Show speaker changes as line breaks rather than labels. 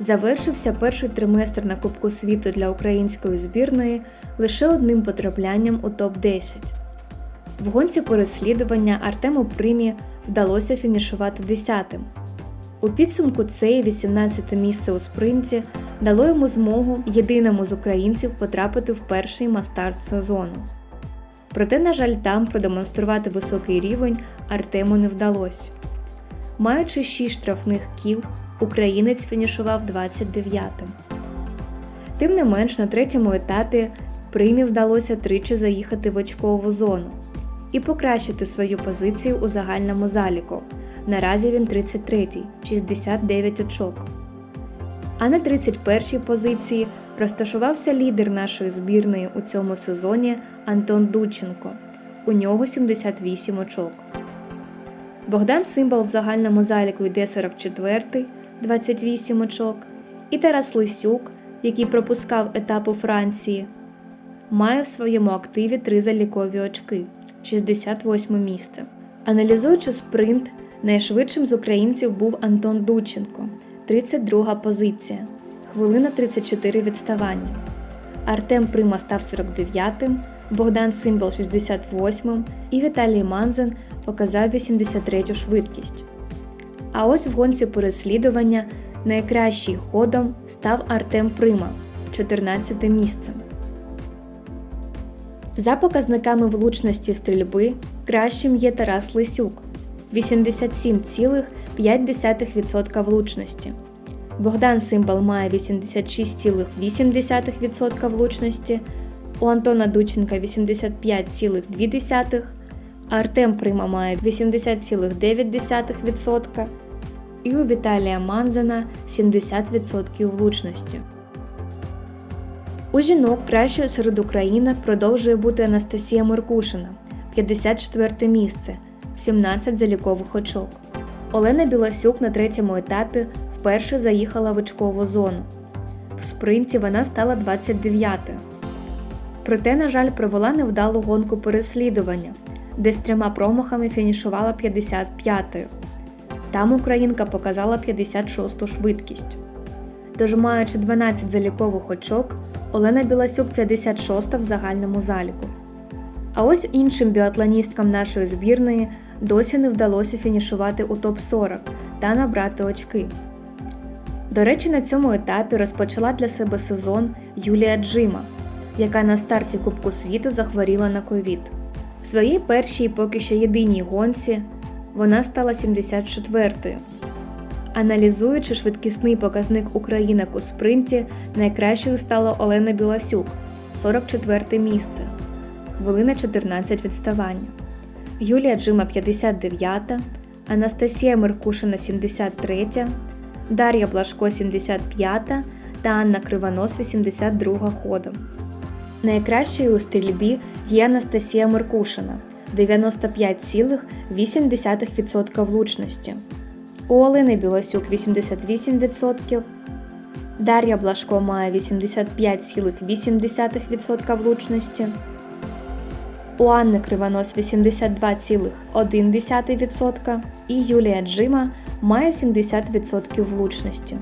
завершився перший триместр на Кубку світу для української збірної лише одним потраплянням у топ-10. В гонці переслідування Артему Примі вдалося фінішувати 10-тим. У підсумку це 18-те місце у спринті дало йому змогу єдиному з українців потрапити в перший мастарт сезону. Проте, на жаль, там продемонструвати високий рівень Артему не вдалося. Маючи 6 штрафних кіл, українець фінішував 29-тим. Тим не менш, на третьому етапі Примі вдалося тричі заїхати в очкову зону і покращити свою позицію у загальному заліку. Наразі він 33-й, 69 очок. А на 31-й позиції розташувався лідер нашої збірної у цьому сезоні Антон Дученко. У нього 78 очок. Богдан Цимбал в загальному заліку йде 44-й, 28 очок. І Тарас Лисюк, який пропускав етап у Франції, має в своєму активі три залікові очки 68 місце. Аналізуючи спринт, найшвидшим з українців був Антон Дученко, 32 позиція, хвилина 34 відставання. Артем Прима став 49-м, Богдан Цимбал 68-м і Віталій Манзен показав 83-ю швидкість. А ось в гонці переслідування найкращий ходом став Артем Прима 14 місце. За показниками влучності стрільби кращим є Тарас Лисюк 87,5% влучності. Богдан Симбал має 86,8% влучності, у Антона Дученка 85,2%, Артем Прима має 80,9% і у Віталія Манзена 70% влучності. У жінок кращою серед українок продовжує бути Анастасія Меркушина 54 місце, 17 залікових очок. Олена Біласюк на третьому етапі вперше заїхала в очкову зону. В спринті вона стала 29-ю. Проте, на жаль, провела невдалу гонку переслідування, де з трьома промахами фінішувала 55-ю. Там українка показала 56-ту швидкість. Тож, маючи 12 залікових очок, Олена Біласюк 56 та в загальному заліку. А ось іншим біатлоністкам нашої збірної досі не вдалося фінішувати у топ-40 та набрати очки. До речі, на цьому етапі розпочала для себе сезон Юлія Джима, яка на старті Кубку світу захворіла на ковід. В своїй першій поки що єдиній гонці вона стала 74-ю. Аналізуючи швидкісний показник українок у спринті, найкращою стала Олена Біласюк 44 місце, хвилина 14 відставання. Юлія Джима 59, Анастасія Меркушина 73, Дар'я Блашко 75 та Анна Кривонос 82 ходом. Найкращою у стрільбі є Анастасія Меркушина 95,8% влучності. У Олени Білосюк 88%, Дар'я Блашко має 85,8% влучності, у Анни Кривонос 82,1% і Юлія Джима має 70% влучності.